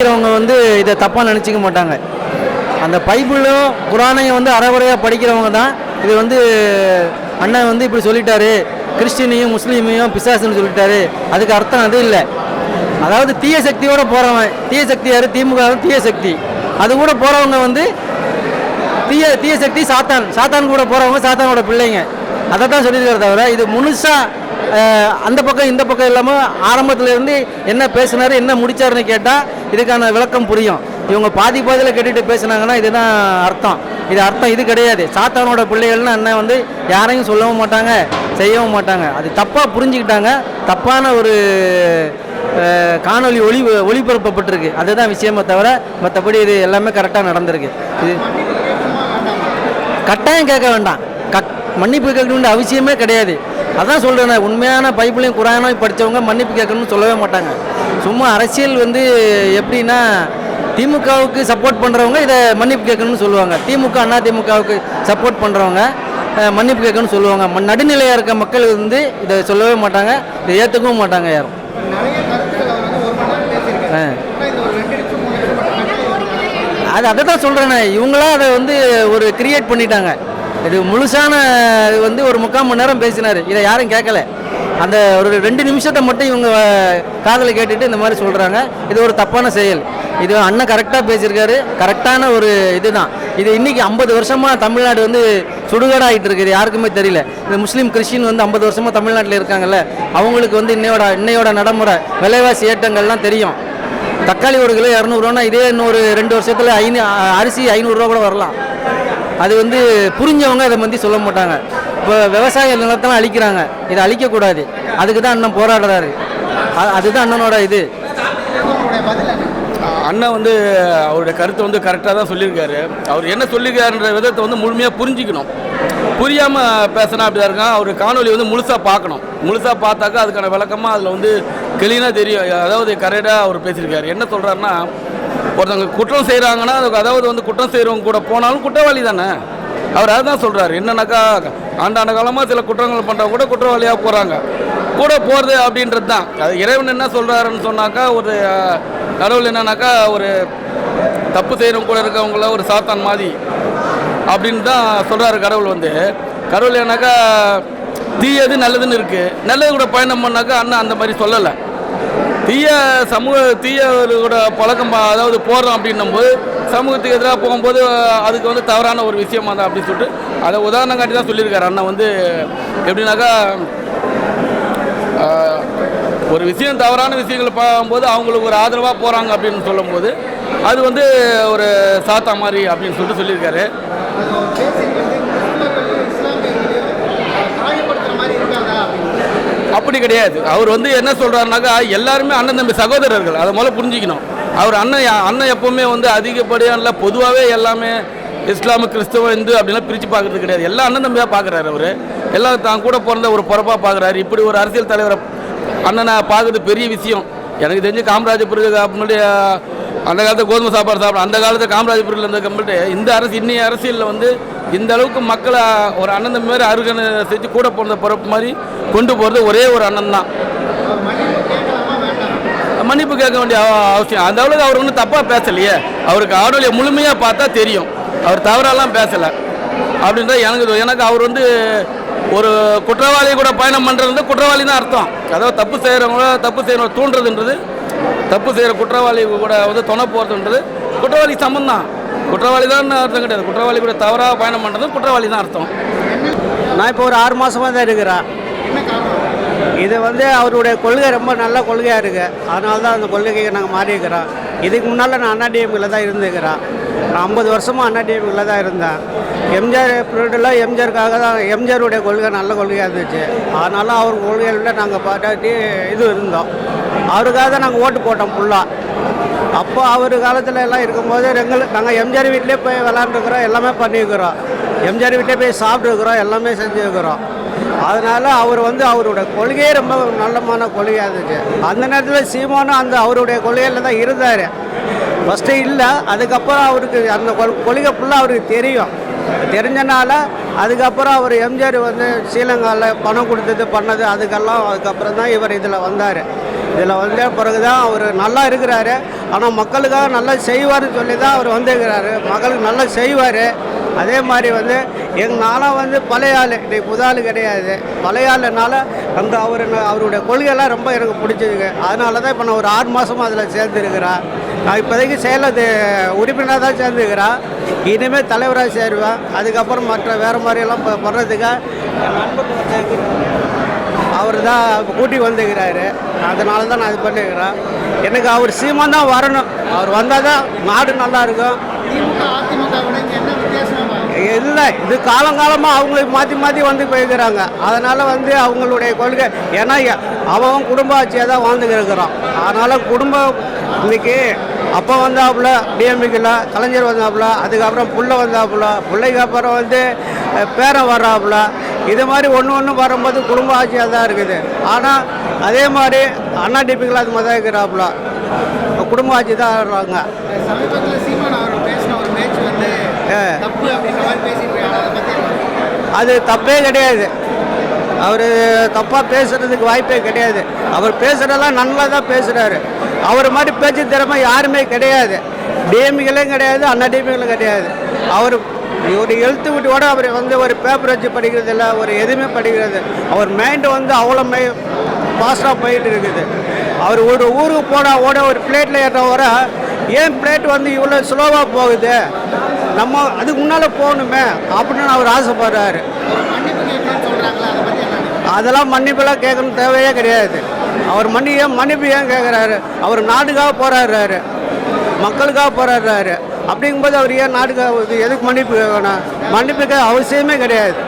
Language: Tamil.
படிக்கிறவங்க வந்து இதை தப்பாக நினச்சிக்க மாட்டாங்க. அந்த பைபிளும் குரானையும் வந்து அறகுறையாக படிக்கிறவங்க தான். இது வந்து அண்ணன் வந்து இப்படி சொல்லிட்டாரு. கிறிஸ்டினையும் முஸ்லீமையும் பிசாசுன்னு சொல்லிட்டாரு. அதுக்கு அர்த்தம் அது இல்லை. அதாவது தீய சக்தியோட போகிறவன் தீய சக்தி யார்? திமுக தீய சக்தி. அது கூட போகிறவங்க வந்து தீய தீய சக்தி சாத்தான். சாத்தான் கூட போகிறவங்க சாத்தானோட பிள்ளைங்க. அதை தான் சொல்லியிருக்கிற தவிர இது முழுசாக அந்த பக்கம் இந்த பக்கம் இல்லாமல் ஆரம்பத்துலேருந்து என்ன பேசினார் என்ன முடிச்சாருன்னு கேட்டால் இதுக்கான விளக்கம் புரியும். இவங்க பாதி பாதியில் கேட்டுட்டு பேசுனாங்கன்னா இதுதான் அர்த்தம். இது அர்த்தம் இது கிடையாது. சாத்தானோட பிள்ளைகள்னு அண்ணன் வந்து யாரையும் சொல்லவும் மாட்டாங்க செய்யவும் மாட்டாங்க. அது தப்பாக புரிஞ்சுக்கிட்டாங்க. தப்பான ஒரு காணொலி காணொளி ஒளி ஒளிபரப்பப்பட்டிருக்கு. அதுதான் விஷயமே தவிர மற்றபடி இது எல்லாமே கரெக்டாக நடந்திருக்கு. இது கட்டாயம் கேட்க வேண்டாம். கட் மன்னிப்பு கேட்கணுன்ற அவசியமே கிடையாது. அதான் சொல்கிறேன் உண்மையான பைபிளையும் குரானும் படித்தவங்க மன்னிப்பு கேட்கணும்னு சொல்லவே மாட்டாங்க. சும்மா அரசியல் வந்து எப்படின்னா திமுகவுக்கு சப்போர்ட் பண்ணுறவங்க இதை மன்னிப்பு கேட்கணும்னு சொல்லுவாங்க. திமுக அண்ணா திமுகவுக்கு சப்போர்ட் பண்ணுறவங்க மன்னிப்பு கேட்கணும்னு சொல்லுவாங்க. நடுநிலையாக இருக்க மக்கள் வந்து இதை சொல்லவே மாட்டாங்க இதை ஏற்றுக்கவும் மாட்டாங்க யாரும். அது அதை தான் சொல்கிறேனே இவங்களா அதை வந்து ஒரு கிரியேட் பண்ணிட்டாங்க. இது முழுசான வந்து ஒரு முக்கால் மணி நேரம் பேசினார். இதை யாரும் கேட்கல. அந்த ஒரு ரெண்டு நிமிஷத்தை மட்டும் இவங்க காதலை கேட்டுட்டு இந்த மாதிரி சொல்கிறாங்க இது ஒரு தப்பான செயல். இது அண்ணன் கரெக்டாக பேசியிருக்காரு. கரெக்டான ஒரு இதுதான். இது இன்னைக்கு ஐம்பது வருஷமாக தமிழ்நாடு வந்து சுடுகாடாகிட்டு இருக்குது. யாருக்குமே தெரியல. இந்த முஸ்லீம் கிறிஸ்டின் வந்து ஐம்பது வருஷமாக தமிழ்நாட்டில் இருக்காங்கல்ல. அவங்களுக்கு வந்து இன்னையோட இன்னையோட நடைமுறை விலைவாசி ஏற்றங்கள்லாம் தெரியும். தக்காளி ஒரு கிலோ இரநூறுவானா இதே இன்னொரு ரெண்டு வருஷத்தில் ஐநூ அரிசி ஐநூறுரூவா கூட வரலாம். அது வந்து புரிஞ்சவங்க அதை பற்றி சொல்ல மாட்டாங்க. இப்போ விவசாய நிலத்தெல்லாம் அழிக்கிறாங்க. இதை அழிக்கக்கூடாது. அதுக்கு தான் அண்ணன் போராடுறாரு. அதுதான் அண்ணனோட இது. அண்ணன் வந்து அவருடைய கருத்தை வந்து கரெக்டாக தான் சொல்லியிருக்காரு. அவர் என்ன சொல்லியிருக்காருன்ற விதத்தை வந்து முழுமையாக புரிஞ்சிக்கணும். புரியாமல் பேசினா அப்படி தான் இருக்கான் அவர் காணொலி வந்து முழுசாக பார்க்கணும். முழுசாக பார்த்தாக்கா அதுக்கான விளக்கமாக அதில் வந்து கிளீனாக தெரியும். அதாவது கரெக்டாக அவர் பேசியிருக்காரு. என்ன சொல்கிறாருன்னா ஒருத்தவங்க குற்றம் செய்கிறாங்கன்னா அதுக்கு அதாவது வந்து குற்றம் செய்கிறவங்க கூட போனாலும் குற்றவாளி தானே? அவர் அதுதான் சொல்கிறாரு என்னன்னாக்கா ஆண்டாண்ட காலமாக சில குற்றங்கள் பண்ணுறவங்க கூட குற்றவாளியாக போகிறாங்க கூட போகிறது அப்படின்றது தான் அது இறைவன் என்ன சொல்கிறாருன்னு சொன்னாக்கா ஒரு கடவுள் என்னன்னாக்கா ஒரு தப்பு செய்கிறவங்க கூட இருக்கவங்கள ஒரு சாத்தான் மாதிரி அப்படின்னு தான் சொல்கிறாரு கடவுள் வந்து. கடவுள் என்னக்கா தீயது நல்லதுன்னு இருக்குது நல்லது கூட பயணம் பண்ணாக்கா அண்ணன் அந்த மாதிரி சொல்லலை. தீய சமூக தீய கூட பழக்கம் அதாவது போடுறோம் அப்படின்னும் போது சமூகத்துக்கு எதிராக போகும்போது அதுக்கு வந்து தவறான ஒரு விஷயமா தான் அப்படின்னு சொல்லிட்டு அதை உதாரணம் காட்டி தான் சொல்லியிருக்காரு. அண்ணன் வந்து எப்படின்னாக்கா ஒரு விஷயம் தவறான விஷயங்களை பார்க்கும்போது அவங்களுக்கு ஒரு ஆதரவாக போகிறாங்க அப்படின்னு சொல்லும்போது அது வந்து ஒரு சாத்தா மாதிரி அப்படின்னு சொல்லிட்டு சொல்லியிருக்காரு அது அவர் பேசியிருக்கிறது கிறிஸ்தவர்களையும் இஸ்லாமியர்களையும் காயப்படுத்துற மாதிரி இருக்காதா அப்படின்னு அப்படி கிடையாது. அவர் வந்து என்ன சொல்கிறாருனாக்கா எல்லாருமே அண்ணன் தம்பி சகோதரர்கள். அதை முதல்ல புரிஞ்சுக்கணும். அவர் அண்ணன் அண்ணன் எப்போவுமே வந்து அதிகப்படியாக இல்லை பொதுவாகவே எல்லாமே இஸ்லாமு கிறிஸ்துவ இந்து அப்படிலாம் பிரித்து பார்க்குறது கிடையாது. எல்லா அண்ணன் தம்பியாக பார்க்குறாரு அவர். எல்லாம் தான் கூட பிறந்த ஒரு பிறப்பாக பார்க்குறாரு. இப்படி ஒரு அரசியல் தலைவரை அண்ணனை பார்க்குறது பெரிய விஷயம். எனக்கு தெரிஞ்சு காமராஜர் பிறகு முன்னாடி அந்த காலத்தில் கோதுமை சாப்பாடு சாப்பிடும் அந்த காலத்தில் காமராஜ் பிறகு இருந்த கம்பெனி இந்த அரசு இன்னைய அரசியலில் வந்து இந்த அளவுக்கு மக்களை ஒரு அண்ணன் மாதிரி அருகனை செஞ்சு கூட போன பிறப்பு மாதிரி கொண்டு போகிறது ஒரே ஒரு அண்ணன் தான். மன்னிப்பு கேட்க வேண்டிய அவ- அவசியம். அந்த அளவுக்கு அவர் ஒன்றும் தப்பாக பேசலையே. அவருக்கு ஆடோலியை முழுமையாக பார்த்தா தெரியும். அவர் தவறாலாம் பேசலை. அப்படின்றத எனக்கு எனக்கு அவர் வந்து ஒரு குற்றவாளி கூட பயணம் பண்ணுறது வந்து குற்றவாளி தான் அர்த்தம். அதாவது தப்பு செய்கிறவங்கள தப்பு செய்கிறவங்க தூண்டுறதுன்றது தப்பு செய்கிற குற்றவாளி கூட வந்து துணை போகிறதுன்றது குற்றவாளி தான் குற்றவாளி தான் அர்த்தம் கிடையாது. குற்றவாளி கூட தவறாக பயணம் பண்ணுறது குற்றவாளி தான் அர்த்தம். நான் இப்போ ஒரு ஆறு மாதமாக தான் இருக்கிறேன். இது வந்து அவருடைய கொள்கை ரொம்ப நல்ல கொள்கையாக இருக்குது அதனால தான் அந்த கொள்கைக்கு நாங்கள் மாறி இருக்கிறோம் இதுக்கு முன்னால் நான் அண்ணா டிஎம்கில் தான் இருந்துக்கிறேன் நான் ஐம்பது வருஷமாக அண்ணா டிஎம்கில் தான் இருந்தேன். எம்ஜிஆர் பீரியடில் எம்ஜிஆருக்காக தான் எம்ஜிஆருடைய கொள்கை நல்ல கொள்கையாக இருந்துச்சு. அதனால அவர் கொள்கையில் நாங்கள் பாட்டாட்டி இது இருந்தோம். அவருக்காக தான் நாங்கள் ஓட்டு போட்டோம் ஃபுல்லாக அப்போ அவர் காலத்தில் எல்லாம் இருக்கும்போது எங்களுக்கு நாங்கள் எம்ஜிஆர் வீட்டிலே போய் விளாண்டுருக்குறோம் எல்லாமே பண்ணியிருக்கிறோம். எம்ஜிஆர் வீட்டிலே போய் சாப்பிட்ருக்குறோம் எல்லாமே செஞ்சுருக்குறோம். அதனால் அவர் வந்து அவரோட கொள்கையே ரொம்ப நல்லமான கொள்கையாக இருந்துச்சு. அந்த நேரத்தில் சீமானும் அந்த அவருடைய கொள்கையில் தான் இருந்தார். ஃபஸ்ட்டு இல்லை அதுக்கப்புறம் அவருக்கு அந்த கொள்கை ஃபுல்லாக அவருக்கு தெரியும். தெரிஞ்சனால அதுக்கப்புறம் அவர் எம்ஜிஆர் வந்து ஸ்ரீலங்காவில் பணம் கொடுத்தது பண்ணது அதுக்கெல்லாம் அதுக்கப்புறம் தான் இவர் இதில் வந்தார். இதில் வந்த பிறகு தான் அவர் நல்லா இருக்கிறாரு. ஆனால் மக்களுக்காக நல்லா செய்வார்னு சொல்லி தான் அவர் வந்துருக்கிறாரு. மக்களுக்கு நல்லா செய்வார். அதே மாதிரி வந்து எங்கள் நாளாக வந்து பழைய ஆள் இன்னைக்கு புது ஆள் கிடையாது. பழைய ஆளுனால அந்த அவர் அவருடைய கொள்கையெல்லாம் ரொம்ப எனக்கு பிடிச்சதுங்க அதனால தான் இப்போ நான் ஒரு ஆறு மாதமாக அதில் சேர்ந்துருக்கிறேன் நான் இப்போதைக்கு செயலது உறுப்பினராக தான் சேர்ந்துக்கிறேன் இனிமேல் தலைவராக சேருவேன். அதுக்கப்புறம் மற்ற வேறு மாதிரியெல்லாம் ப- பண்ணுறதுக்காக என் அவர் தான் கூட்டி வந்துக்கிறாரு அதனால தான் நான் இது பண்ணிக்கிறேன் எனக்கு அவர் சீமான் தான் வரணும். அவர் வந்தால் தான் நாடு நல்லா இருக்கும். திமுக அதிமுக இல்லை இது காலங்காலமாக அவங்களுக்கு மாற்றி மாற்றி வந்து போயிருக்கிறாங்க. அதனால் வந்து அவங்களுடைய கொள்கை ஏன்னா அவன் குடும்ப ஆட்சியாக தான் வாழ்ந்துக்கிட்டு இருக்கிறான். அதனால் குடும்பம் இன்னைக்கு அப்பா வந்தாப்புல டிஎம்பிக்கில் கலைஞர் வந்தாப்புல அதுக்கப்புறம் புள்ள வந்தாப்புல பிள்ளைக்கு அப்புறம் வந்து பேரன் வர்றாப்புல. இது மாதிரி ஒன்று ஒன்று வரும்போது குடும்ப ஆட்சியாக தான் இருக்குது. ஆனால் அதே மாதிரி அண்ணா டிபிக்கில் அது மாதிரி இருக்கிறாப்புல. குடும்ப ஆட்சி தான் வர்றாங்க சமீபத்தில் சீமான் அவர் பேசின ஒரு பேச்சு வந்து ஏ. தப்பு அப்படின்ற மாதிரி பேசிட்டு இருக்காங்க அது தப்பே கிடையாது. அவர் தப்பாக பேசுகிறதுக்கு வாய்ப்பே கிடையாது. அவர் பேசுகிறதெல்லாம் நல்லா தான் பேசுகிறாரு அவர் மாதிரி பேச்சு திறமை யாருமே கிடையாது. டிஎம்களும் கிடையாது அண்ணா டிஎம்களும் கிடையாது. அவர் ஒரு எழுத்து விட்டோட அவர் வந்து ஒரு பேப்பர் வச்சு படிக்கிறது இல்லை ஒரு எதுவுமே படிக்கிறது அவர் மைண்டு வந்து அவ்வளோ மை ஃபாஸ்ட்டாக போயிட்டு இருக்குது. அவர் ஒரு ஊருக்கு போனால் ஓட ஒரு பிளேட்டில் ஏற்ற வர ஏன் பிளேட் வந்து இவ்வளோ ஸ்லோவாக போகுது? நம்ம அதுக்கு முன்னால் போகணுமே அப்படின்னு அவர் ஆசைப்படுறாரு. அதெல்லாம் மன்னிப்பெல்லாம் கேட்கணும் தேவையே கிடையாது. அவர் மன்னி ஏன் மன்னிப்பு ஏன் கேட்குறாரு? அவர் நாட்டுக்காக போராடுறாரு. மக்களுக்காக போராடுறாரு. அப்படிங்கும்போது அவர் ஏன் நாட்டுக்காக இது எதுக்கு மன்னிப்பு கேட்கணும்? மன்னிப்புக்கு அவசியமே கிடையாது.